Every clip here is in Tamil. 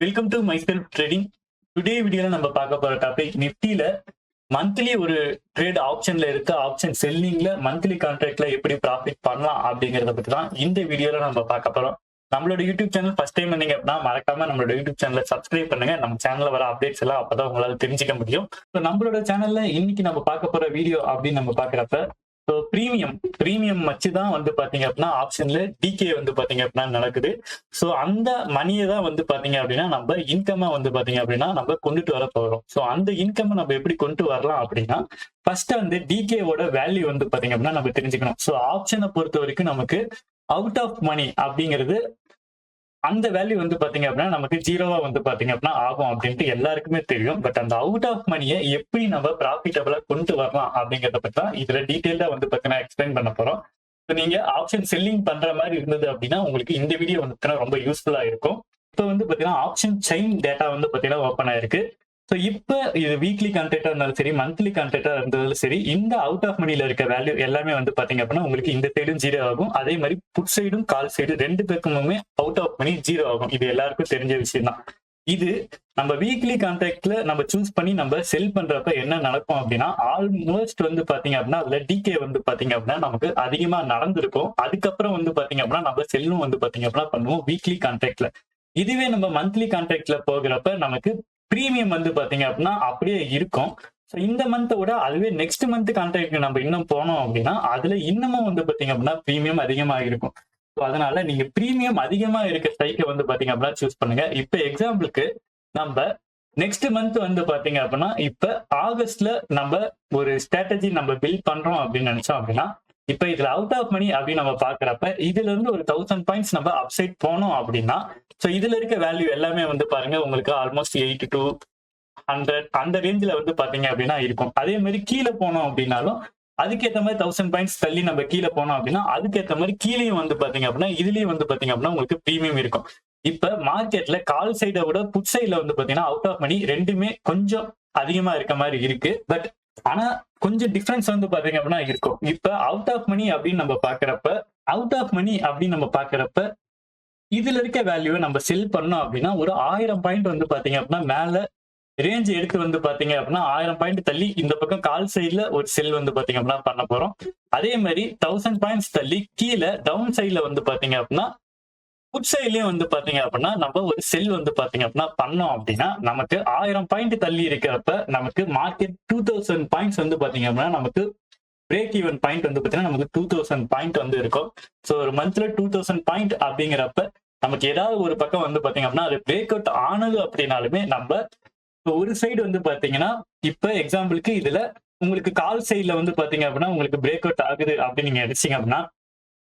Welcome to my self trading today வீடியோல நம்ம பார்க்க போற டாபிக் நிஃப்டில மந்த்லி ஒரு ட்ரேட் ஆப்ஷன்ல இருக்க. ஆப்ஷன் செல்லிங்ல மந்த்லி கான்ட்ராக்ட்ல எப்படி ப்ராஃபிட் பண்ணலாம் அப்படிங்கறத பத்தி தான் இந்த வீடியோல நம்ம பார்க்க போறோம். நம்மளோட யூடியூப் சேனல் ஃபர்ஸ்ட் டைம் பண்ணீங்க அப்படின்னா மறக்காம நம்மளோட யூடியூப் சேனலை சப்ஸ்கிரைப் பண்ணுங்க. நம்ம சேனல்ல வர அப்டேட்ஸ் எல்லாம் அப்பதான் உங்களால தெரிஞ்சுக்க முடியும். ஸோ நம்மளோட சேனல்ல இன்னைக்கு நம்ம பார்க்க போற வீடியோ அப்படின்னு நம்ம பாக்குறப்ப ஸோ ப்ரீமியம் ப்ரீமியம் வச்சு தான் வந்து பாத்தீங்க அப்படின்னா ஆப்ஷன்ல டிகே வந்து பாத்தீங்க அப்படின்னா நடக்குது. ஸோ அந்த மணியை தான் வந்து பாத்தீங்க அப்படின்னா நம்ம இன்கம்மா வந்து பாத்தீங்க அப்படின்னா நம்ம கொண்டுட்டு வர போறோம். ஸோ அந்த இன்கம் நம்ம எப்படி கொண்டு வரலாம் அப்படின்னா ஃபர்ஸ்ட் வந்து டிகேவோட வேல்யூ வந்து பாத்தீங்க அப்படின்னா நம்ம தெரிஞ்சுக்கணும். ஸோ ஆப்ஷனை பொறுத்த வரைக்கும் நமக்கு அவுட் ஆஃப் மணி அப்படிங்கிறது அந்த வேல்யூ வந்து பாத்தீங்க அப்படின்னா நமக்கு ஜீரோவா வந்து பாத்தீங்க அப்படின்னா ஆகும் அப்படின்ட்டு எல்லாருக்குமே தெரியும். பட் அந்த அவுட் ஆஃப் மணியை எப்படி நம்ம ப்ராஃபிட்டபிளா கொண்டு வரலாம் அப்படிங்கறத பத்தி தான் இதுல டீட்டெயிலா வந்து பாத்தீங்கன்னா எக்ஸ்பிளைன் பண்ண போறோம். இப்போ நீங்க ஆப்ஷன் செல்லிங் பண்ற மாதிரி இருந்தது அப்படின்னா உங்களுக்கு இந்த வீடியோ வந்து ரொம்ப யூஸ்ஃபுல்லா இருக்கும். இப்போ வந்து பாத்தீங்கன்னா ஆப்ஷன் செயின் டேட்டா வந்து பாத்தீங்கன்னா ஓப்பன் ஆயிருக்கு. ஸோ இப்போ இது வீக்லி கான்ட்ராக்டா இருந்தாலும் சரி மந்த்லி கான்ட்ராக்டா இருந்தாலும் சரி இந்த அவுட் ஆஃப் மணில இருக்க வேல்யூ எல்லாமே வந்து பாத்தீங்க அப்படின்னா உங்களுக்கு இந்த சைடும் ஜீரோ ஆகும். அதே மாதிரி புட் சைடும் கால் சைடு ரெண்டு பேருக்குமே அவுட் ஆஃப் மணி ஜீரோ ஆகும். இது எல்லாருக்கும் தெரிஞ்ச விஷயம் தான் இது நம்ம வீக்லி கான்ட்ராக்ட்ல நம்ம சூஸ் பண்ணி நம்ம செல் பண்றப்ப என்ன நடக்கும் அப்படின்னா ஆல்மோஸ்ட் வந்து பாத்தீங்க அப்படின்னா அதுல டிகே வந்து பாத்தீங்க அப்படின்னா நமக்கு அதிகமா நடந்திருக்கும். அதுக்கப்புறம் வந்து பாத்தீங்க அப்படின்னா நம்ம செல்லும் வந்து பாத்தீங்க அப்படின்னா பண்ணுவோம் வீக்லி கான்ட்ராக்ட்ல இதுவே நம்ம மந்த்லி கான்ட்ராக்ட்ல போகிறப்ப நமக்கு ப்ரீமியம் வந்து பாத்தீங்க அப்படின்னா அப்படியே இருக்கும். ஸோ இந்த மந்தோட விட அதுவே நெக்ஸ்ட் மந்த் கான்ட்ராக்ட் நம்ம இன்னும் போனோம் அப்படின்னா அதுல இன்னமும் வந்து பாத்தீங்க அப்படின்னா ப்ரீமியம் அதிகமா இருக்கும். ஸோ அதனால நீங்க ப்ரீமியம் அதிகமா இருக்க சைக்கை வந்து பாத்தீங்க அப்படின்னா சூஸ் பண்ணுங்க. இப்போ எக்ஸாம்பிளுக்கு நம்ம நெக்ஸ்ட் மந்த் வந்து பாத்தீங்க அப்படின்னா இப்ப ஆகஸ்ட்ல நம்ம ஒரு ஸ்ட்ராட்டஜி நம்ம பில்ட் பண்றோம் அப்படின்னு நினைச்சோம் அப்படின்னா இப்ப இதுல அவுட் ஆஃப் மணி அப்படின்னு நம்ம பாக்குறப்ப இதுல இருந்து ஒரு தௌசண்ட் பாயிண்ட்ஸ் நம்ம அப்சைட் போனோம் அப்படின்னா ஸோ இதுல இருக்க வேல்யூ எல்லாமே வந்து பாருங்க உங்களுக்கு ஆல்மோஸ்ட் எயிட் டு ஹண்ட்ரட் அந்த ரேஞ்சில் வந்து பாத்தீங்க அப்படின்னா இருக்கும். அதே மாதிரி கீழே போனோம் அப்படின்னாலும் அதுக்கேற்ற மாதிரி தௌசண்ட் பாயிண்ட்ஸ் தள்ளி நம்ம கீழே போனோம் அப்படின்னா அதுக்கேற்ற மாதிரி கீழேயும் வந்து பாத்தீங்க அப்படின்னா இதுலயும் வந்து பார்த்தீங்க அப்படின்னா உங்களுக்கு ப்ரீமியம் இருக்கும். இப்ப மார்க்கெட்ல கால் சைடை விட புட் சைடில் வந்து பாத்தீங்கன்னா அவுட் ஆஃப் மணி ரெண்டுமே கொஞ்சம் அதிகமா இருக்க மாதிரி இருக்கு. பட் ஆனா கொஞ்சம் டிஃபரன்ஸ் வந்து பாத்தீங்க அப்படின்னா இருக்கும். இப்ப அவுட் ஆஃப் மணி அப்படின்னு நம்ம பாக்குறப்ப அவுட் ஆஃப் மணி அப்படின்னு நம்ம பாக்குறப்ப இதுல இருக்க வேல்யூவை நம்ம செல் பண்ணோம் அப்படின்னா ஒரு ஆயிரம் பாயிண்ட் வந்து பாத்தீங்க அப்படின்னா மேல ரேஞ்ச் எடுத்து வந்து பாத்தீங்க அப்படின்னா ஆயிரம் பாயிண்ட் தள்ளி இந்த பக்கம் கால் சைட்ல ஒரு செல் வந்து பாத்தீங்க அப்படின்னா பண்ண போறோம். அதே மாதிரி தௌசண்ட் பாயிண்ட்ஸ் தள்ளி கீழே டவுன் சைட்ல வந்து பாத்தீங்க அப்படின்னா புட் வந்து பாத்தீங்க அப்படின்னா நம்ம ஒரு செல் வந்து பாத்தீங்க அப்படின்னா பண்ணோம் அப்படின்னா நமக்கு ஆயிரம் பாயிண்ட் தள்ளி இருக்கிறப்ப நமக்கு மார்க்கெட் டூ தௌசண்ட் பாயிண்ட்ஸ் வந்து பாத்தீங்க அப்படின்னா நமக்கு பிரேக் ஈவன் பாயிண்ட் வந்து பாத்தீங்கன்னா நமக்கு டூ தௌசண்ட் பாயிண்ட் வந்து இருக்கும். ஸோ ஒரு மந்த்ல டூ தௌசண்ட் பாயிண்ட் அப்படிங்கிறப்ப நமக்கு ஏதாவது ஒரு பக்கம் வந்து பாத்தீங்க அப்படின்னா அது பிரேக் அவுட் ஆனது அப்படின்னாலுமே நம்ம ஒரு சைடு வந்து பாத்தீங்கன்னா இப்ப எக்ஸாம்பிளுக்கு இதுல உங்களுக்கு கால் சைட்ல வந்து பாத்தீங்க அப்படின்னா உங்களுக்கு பிரேக் அவுட் ஆகுது அப்படின்னு நீங்க நினைச்சீங்க அப்படின்னா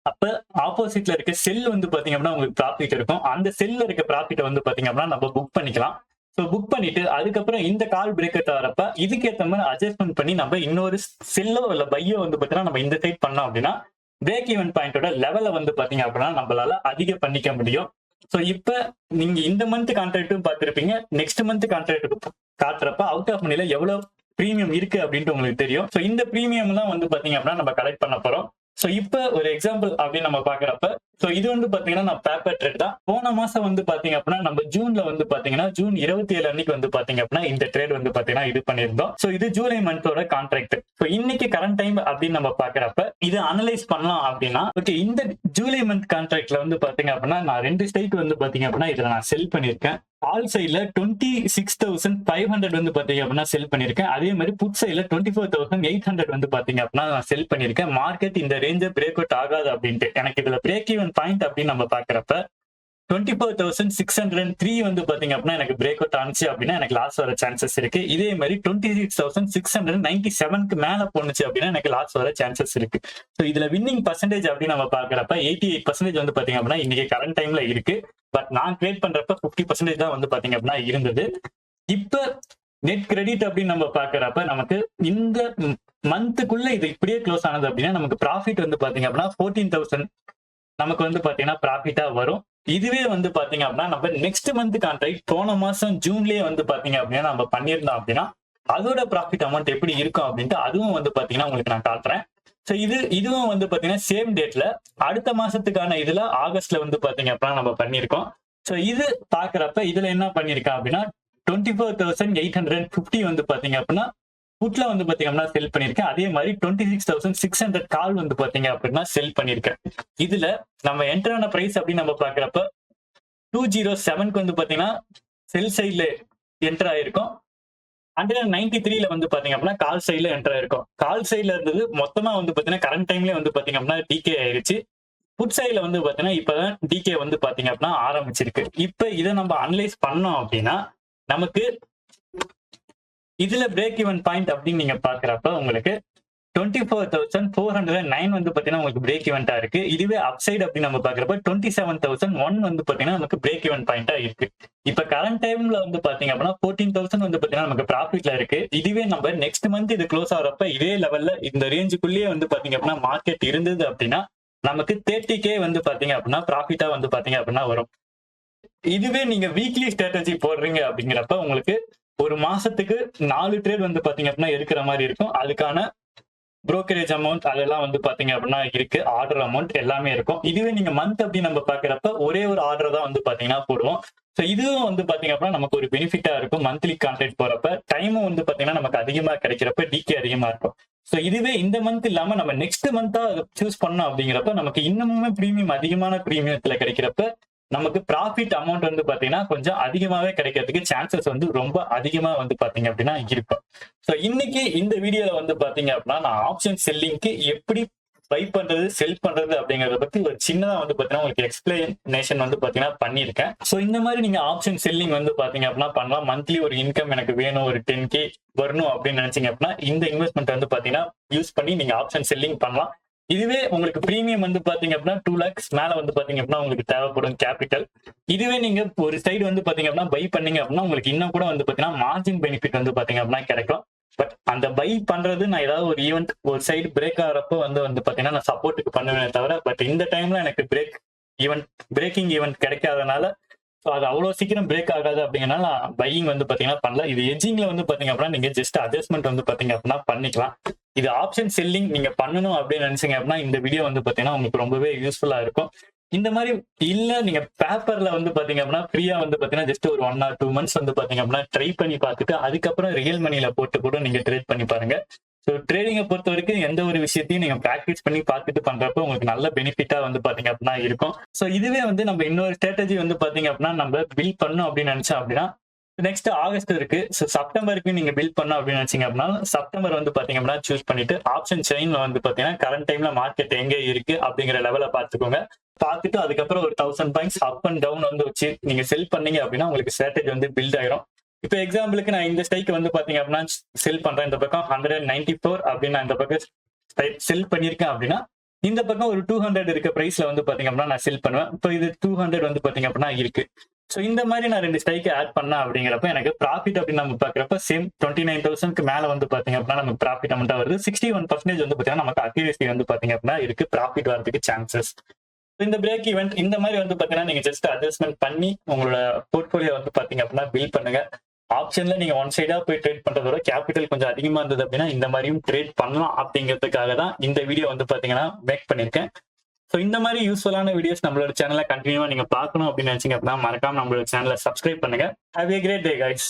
அப்ப ஆப்போசிட்ல இருக்க செல் வந்து பாத்தீங்க அப்படின்னா உங்களுக்கு ப்ராஃபிட் இருக்கும். அந்த செல்ல இருக்க ப்ராஃபிட்டை வந்து பாத்தீங்க அப்படின்னா நம்ம புக் பண்ணிக்கலாம். ஸோ புக் பண்ணிட்டு அதுக்கப்புறம் இந்த கால் பிரேக்கர் அவுட் வரப்ப இதுக்கேற்ற மாதிரி அட்ஜஸ்ட்மெண்ட் பண்ணி நம்ம இன்னொரு செல்லோ இல்ல பையோ வந்து பாத்தீங்கன்னா நம்ம இந்த சைட் பண்ணோம் அப்படின்னா பிரேக் ஈவன் பாயிண்டோட லெவலை வந்து பாத்தீங்க அப்படின்னா நம்மளால அதிக பண்ணிக்க முடியும். ஸோ இப்ப நீங்க இந்த மந்த் கான்ட்ராக்டும் பார்த்திருப்பீங்க. நெக்ஸ்ட் மந்த் கான்ட்ராக்ட் காட்டுறப்ப அவுட் ஆஃப் மணில எவ்வளவு ப்ரீமியம் இருக்கு அப்படின்ட்டு உங்களுக்கு தெரியும். ஸோ இந்த ப்ரீமியம் தான் வந்து பாத்தீங்க அப்படின்னா நம்ம கலெக்ட் பண்ண போறோம். ஸோ இப்போ ஒரு எக்ஸாம்பிள் அப்படின்னு நம்ம பாக்குறப்ப ஸோ இது வந்து பாத்தீங்கன்னா நான் பேப்பர் ட்ரெட் தான். போன மாசம் வந்து பாத்தீங்க அப்படின்னா நம்ம ஜூன்ல வந்து பாத்தீங்கன்னா ஜூன் இருபத்தி ஏழு அன்னைக்கு வந்து பாத்தீங்க அப்படின்னா இந்த ட்ரேட் வந்து பாத்தீங்கன்னா இது பண்ணியிருந்தோம். ஸோ இது ஜூலை மந்தோட கான்ட்ராக்ட் ஸோ இன்னைக்கு கரண்ட் டைம் அப்படின்னு நம்ம பாக்குறப்ப இது அனலைஸ் பண்ணலாம் அப்படின்னா ஓகே இந்த ஜூலை மந்த் கான்ட்ராக்ட்ல வந்து பாத்தீங்க அப்படின்னா நான் ரெண்டு ஸ்டைட் வந்து பாத்தீங்க அப்படின்னா இதுல நான் செல் பண்ணியிருக்கேன். ஆல் சைட்ல twenty six thousand five hundred வந்து பாத்தீங்க அப்படின்னா செல் பண்ணிருக்கேன் அதே மாதிரி புட் சைட்ல twenty four thousand eight hundred வந்து பாத்தீங்க அப்படின்னா நான் செல் பண்ணிருக்கேன் மார்க்கெட் இந்த ரேஞ்சை பிரேக் அவுட் ஆகாது அப்படின்ட்டு. எனக்கு இதுல பிரேக் ஈவன் பாயிண்ட் அப்படின்னு நம்ம பாக்குறப்ப twenty four thousand six hundred three வந்து பாத்தீங்க அப்படின்னா எனக்கு பிரேக் அவுட் ஆனிச்சு அப்படின்னா எனக்கு லாஸ் வர சான்சஸ் இருக்கு. இதே மாதிரி twenty six thousand six hundred ninety செவனுக்கு மேல போனுச்சு அப்படின்னா எனக்கு லாஸ் வர சான்சஸ் இருக்கு. ஸோ இதுல வின்னிங் பர்சன்டேஜ் அப்படின்னு நம்ம பாக்குறப்ப எயிட்டி எயிட் பர்சன்டேஜ் வந்து பாத்தீங்க அப்படின்னா இன்னைக்கு கரண்ட் டைம்ல இருக்கு. பட் நான் கிரியேட் பண்றப்ப பிப்டி பர்சன்டேஜ் தான் வந்து பாத்தீங்க அப்படின்னா இருந்தது. இப்போ நெட் கிரெடிட் அப்படின்னு நம்ம பாக்குறப்ப நமக்கு இந்த மந்த்துக்குள்ள இது இப்படியே க்ளோஸ் ஆனது அப்படின்னா நமக்கு ப்ராஃபிட் வந்து பாத்தீங்க அப்படின்னா ஃபோர்டீன் தௌசண்ட் நமக்கு வந்து பாத்தீங்கன்னா ப்ராஃபிட்டா வரும். இதுவே வந்து பாத்தீங்க அப்படின்னா நம்ம நெக்ஸ்ட் மந்த் கான்ட்ராக்ட் போன மாசம் ஜூன்லயே வந்து பாத்தீங்க அப்படின்னா நம்ம பண்ணியிருந்தோம் அப்படின்னா அதோட ப்ராஃபிட் அமௌண்ட் எப்படி இருக்கும் அப்படின்ட்டு அதுவும் வந்து பாத்தீங்கன்னா உங்களுக்கு நான் காட்டுறேன். ஸோ இது இதுவும் வந்து பாத்தீங்கன்னா சேம் டேட்ல அடுத்த மாசத்துக்கான இதுல ஆகஸ்ட்ல வந்து பாத்தீங்க அப்படின்னா நம்ம பண்ணியிருக்கோம். ஸோ இது பாக்குறப்ப இதுல என்ன பண்ணிருக்கேன் அப்படின்னா twenty four thousand eight hundred fifty வந்து பாத்தீங்க அப்படின்னா ஃபுட்ல வந்து பாத்தீங்கன்னா அப்படின்னா செல் பண்ணிருக்கேன் அதே மாதிரி twenty six thousand six hundred call வந்து பாத்தீங்க அப்படின்னா செல் பண்ணிருக்கேன் இதுல நம்ம என்டர் ஆன பிரைஸ் அப்படின்னு நம்ம பாக்குறப்ப டூ ஜீரோ செவனுக்கு வந்து பாத்தீங்கன்னா செல் சைட்ல என்டர் ஆயிருக்கும். ஹண்ட்ரட் நைன்டி த்ரீல வந்து பாத்தீங்க அப்படின்னா கால் சைட்ல என்டர் ஆயிருக்கும். கால் சைட்ல இருந்தது மொத்தமா வந்து பாத்தீங்கன்னா கரண்ட் டைம்ல வந்து பாத்தீங்க அப்படின்னா டிகே ஆயிருச்சு. ஃபுட் சைட்ல வந்து பாத்தீங்கன்னா இப்பதான் டிகே வந்து பாத்தீங்க அப்படின்னா ஆரம்பிச்சிருக்கு. இப்ப இதை நம்ம அனலைஸ் பண்ணோம் அப்படின்னா நமக்கு இதுல பிரேக் ஈவன் பாயிண்ட் அப்படின்னு நீங்க பாக்குறப்ப உங்களுக்கு twenty four thousand four hundred nine வந்து பாத்தீங்கன்னா உங்களுக்கு பிரேக் இவெண்டா இருக்கு. இதுவே அப்சைட் அப்படின்னு நம்ம பாக்குறப்ப டுவெண்ட்டி செவன் தௌசண்ட் ஒன் வந்து பாத்தீங்கன்னா நமக்கு பிரேக் ஈவன் பாயிண்டா இருக்கு. இப்ப கரண்ட் டைம்ல வந்து பாத்தீங்க அப்படின்னா ஃபோர்டீன் தௌசண்ட் வந்து பாத்தீங்கன்னா நமக்கு ப்ராஃபிட்ல இருக்கு. இதுவே நம்ம நெக்ஸ்ட் மந்த் இது க்ளோஸ் ஆகிறப்ப இதே லெவல்ல இந்த ரேஞ்சுக்குள்ளேயே வந்து பாத்தீங்க அப்படின்னா மார்க்கெட் இருந்தது அப்படின்னா நமக்கு தேர்ட்டி கே வந்து பாத்தீங்க அப்படின்னா ப்ராஃபிட்டா வந்து பாத்தீங்க அப்படின்னா வரும். இதுவே நீங்க வீக்லி ஸ்ட்ராட்டஜி போடுறீங்க அப்படிங்கிறப்ப உங்களுக்கு ஒரு மாசத்துக்கு நாலு ட்ரேட் வந்து பாத்தீங்க அப்படின்னா இருக்கிற மாதிரி இருக்கும். அதுக்கான ப்ரோக்கரேஜ் அமௌண்ட் அதெல்லாம் வந்து பாத்தீங்க அப்படின்னா இருக்கு. ஆர்டர் அமௌண்ட் எல்லாமே இருக்கும். இதுவே நீங்க மந்த் அப்படி நம்ம பாக்குறப்ப ஒரே ஒரு ஆர்டர் தான் வந்து பாத்தீங்கன்னா போடுவோம். ஸோ இதுவும் வந்து பாத்தீங்க அப்படின்னா நமக்கு ஒரு பெனிஃபிட்டா இருக்கும். மந்த்லி கான்ட்ராக்ட் போறப்ப டைமும் வந்து பாத்தீங்கன்னா நமக்கு அதிகமா கிடைக்கிறப்ப டிகே அதிகமா இருக்கும். ஸோ இதுவே இந்த மந்த் இல்லாம நம்ம நெக்ஸ்ட் மந்தா சூஸ் பண்ணோம் அப்படிங்கிறப்ப நமக்கு இன்னமுமே ப்ரீமியம் அதிகமான ப்ரீமியத்துல கிடைக்கிறப்ப நமக்கு ப்ராஃபிட் அமௌண்ட் வந்து பாத்தீங்கன்னா கொஞ்சம் அதிகமாவே கிடைக்கிறதுக்கு சான்சஸ் வந்து ரொம்ப அதிகமா வந்து பாத்தீங்க அப்படின்னா இருக்கும் ஸோ இன்னைக்கு இந்த வீடியோல வந்து பாத்தீங்க அப்படின்னா நான் ஆப்ஷன் செல்லிங்க்கு எப்படி பை பண்றது செல் பண்றது அப்படிங்கறத பத்தி ஒரு சின்னதா வந்து பாத்தீங்கன்னா உங்களுக்கு எக்ஸ்பிளனேஷன் வந்து பாத்தீங்கன்னா பண்ணிருக்கேன் ஸோ இந்த மாதிரி நீங்க ஆப்ஷன் செல்லிங் வந்து பாத்தீங்க அப்படின்னா பண்ணலாம். மந்த்லி ஒரு இன்கம் எனக்கு வேணும் ஒரு டென் கே வரணும் அப்படின்னு நினைச்சீங்க அப்படின்னா இந்த இன்வெஸ்ட்மெண்ட் வந்து பாத்தீங்கன்னா யூஸ் பண்ணி நீங்க ஆப்ஷன் செல்லிங் பண்ணலாம். இதுவே உங்களுக்கு ப்ரீமியம் வந்து பாத்தீங்க அப்படின்னா டூ லேக்ஸ் மேல வந்து பாத்தீங்க அப்படின்னா உங்களுக்கு தேவைப்படும் கேபிட்டல் இதுவே நீங்க ஒரு சைடு வந்து பாத்தீங்க அப்படின்னா பை பண்ணீங்க அப்படின்னா உங்களுக்கு இன்னும் கூட வந்து பாத்தீங்கன்னா மார்ஜின் பெனிஃபிட் வந்து பாத்தீங்க அப்படின்னா கிடைக்கும். பட் அந்த பை பண்றது நான் ஏதாவது ஒரு ஈவெண்ட் ஒரு சைடு பிரேக் ஆகிறப்போ வந்து வந்து பாத்தீங்கன்னா நான் சப்போர்ட்டுக்கு பண்ணுவேனே தவிர பட் இந்த டைம்ல எனக்கு பிரேக் ஈவெண்ட் பிரேக்கிங் ஈவெண்ட் கிடைக்காதனால ஸோ அது அவ்வளோ சீக்கிரம் பிரேக் ஆகாது அப்படிங்கிறனால நான் பையிங் வந்து பாத்தீங்கன்னா பண்ணல. இது எஜிங்ல வந்து பாத்தீங்க அப்படின்னா நீங்க ஜஸ்ட் அட்ஜஸ்ட்மெண்ட் வந்து பாத்தீங்க அப்படின்னா பண்ணிக்கலாம். இது ஆப்ஷன் செல்லிங் நீங்க பண்ணணும் அப்படின்னு நினைச்சீங்க அப்படின்னா இந்த வீடியோ வந்து பாத்தீங்கன்னா உங்களுக்கு ரொம்பவே யூஸ்ஃபுல்லா இருக்கும். இந்த மாதிரி இல்ல நீங்க பேப்பர்ல வந்து பாத்தீங்க அப்படின்னா ஃப்ரீயாக வந்து பாத்தீங்கன்னா ஜஸ்ட் ஒரு ஒன் ஆர் டூ மந்த்ஸ் வந்து பாத்தீங்க அப்படின்னா ட்ரை பண்ணி பார்த்துட்டு அதுக்கப்புறம் ரியல் மணில போட்டு கூட நீங்க ட்ரேட் பண்ணி பாருங்க. ஸோ ட்ரேடிங்கை பொறுத்த வரைக்கும் எந்த ஒரு விஷயத்தையும் நீங்க ப்ராக்டிஸ் பண்ணி பார்த்துட்டு பண்றப்ப உங்களுக்கு நல்ல பெனிஃபிட்டா வந்து பாத்தீங்க அப்படின்னா இருக்கும். ஸோ இதுவே வந்து நம்ம இன்னொரு ஸ்ட்ராட்டஜி வந்து பாத்தீங்க அப்படின்னா நம்ம பில் பண்ணோம் அப்படின்னு நினைச்சோம் அப்படின்னா நெக்ஸ்ட் ஆகஸ்ட் இருக்கு. ஸோ செப்டம்பருக்கு நீங்க பில் பண்ணோம் அப்படின்னு நினைச்சீங்க அப்படின்னா செப்டம்பர் வந்து பாத்தீங்க அப்படின்னா சூஸ் பண்ணிட்டு ஆப்ஷன் செயின்ல வந்து பாத்தீங்கன்னா கரண்ட் டைம்ல மார்க்கெட் எங்க இருக்கு அப்படிங்கிற லெவல பார்த்துக்கோங்க. பார்த்துட்டு அதுக்கப்புறம் ஒரு thousand points up and down வந்து வச்சு நீங்க செல் பண்ணீங்க அப்படின்னா உங்களுக்கு ஸ்ட்ராட்டஜி வந்து பில்ட் ஆயிரும். இப்போ எக்ஸாம்பிளுக்கு நான் இந்த ஸ்டைக்கு வந்து பாத்தீங்க அப்படின்னா செல் பண்றேன். இந்த பக்கம் ஹண்ட்ரட் நைன்டி ஃபோர் அப்படின்னு நான் இந்த பக்கம் செல் பண்ணியிருக்கேன் அப்படின்னா இந்த பக்கம் ஒரு டூ ஹண்ட்ரட் இருக்க பிரைஸ்ல வந்து பாத்தீங்க அப்படின்னா நான் செல் பண்ணுவேன். இப்போ இது டூ ஹண்ட்ரட் வந்து பாத்தீங்க அப்படின்னா இருக்கு. ஸோ இந்த மாதிரி நான் ரெண்டு ஸ்டைக்கு ஆட் பண்ணேன் அப்படிங்கிறப்ப எனக்கு ப்ராஃபிட் அப்படின்னு நம்ம பாக்குறப்ப சேம் டுவெண்ட்டி நைன் தௌசண்ட்க்கு மேல வந்து பாத்தீங்க அப்படின்னா நமக்கு ப்ராஃபிட் அமௌண்ட் வருது. சிக்ஸ்டி ஒன் பர்சன்டேஜ் வந்து பாத்தீங்கன்னா நமக்கு அக்யூரேசி வந்து பாத்தீங்க அப்படின்னா இருக்கு. ப்ராஃபிட் வரதுக்கு சான்சஸ் இந்த பிரேக் ஈவெண்ட் இந்த மாதிரி வந்து பாத்தீங்கன்னா நீங்க ஜஸ்ட் அட்ஜஸ்ட்மெண்ட் பண்ணி உங்களோட போர்ட்போலியோ வந்து பாத்தீங்க அப்படின்னா பில் பண்ணுங்க. ஆப்ஷன்ல நீங்க ஒன் சைடா போய் ட்ரேட் பண்றதோட கேபிட்டல் கொஞ்சம் அதிகமா இருந்தது அப்படின்னா இந்த மாதிரியும் ட்ரேட் பண்ணலாம் அப்படிங்கிறதுக்காக தான் இந்த வீடியோ வந்து பாத்தீங்கன்னா மேக் பண்ணிருக்கேன் ஸோ இந்த மாதிரி யூஸ்ஃபுல்லான வீடியோஸ் நம்மளோட சேனலை கண்டினியூவா நீங்க பார்க்கணும் அப்படின்னு நினைச்சீங்க அப்படின்னா மறக்காம நம்மளோட சேனலை சப்ஸ்கிரைப் பண்ணுங்க. Have a great day guys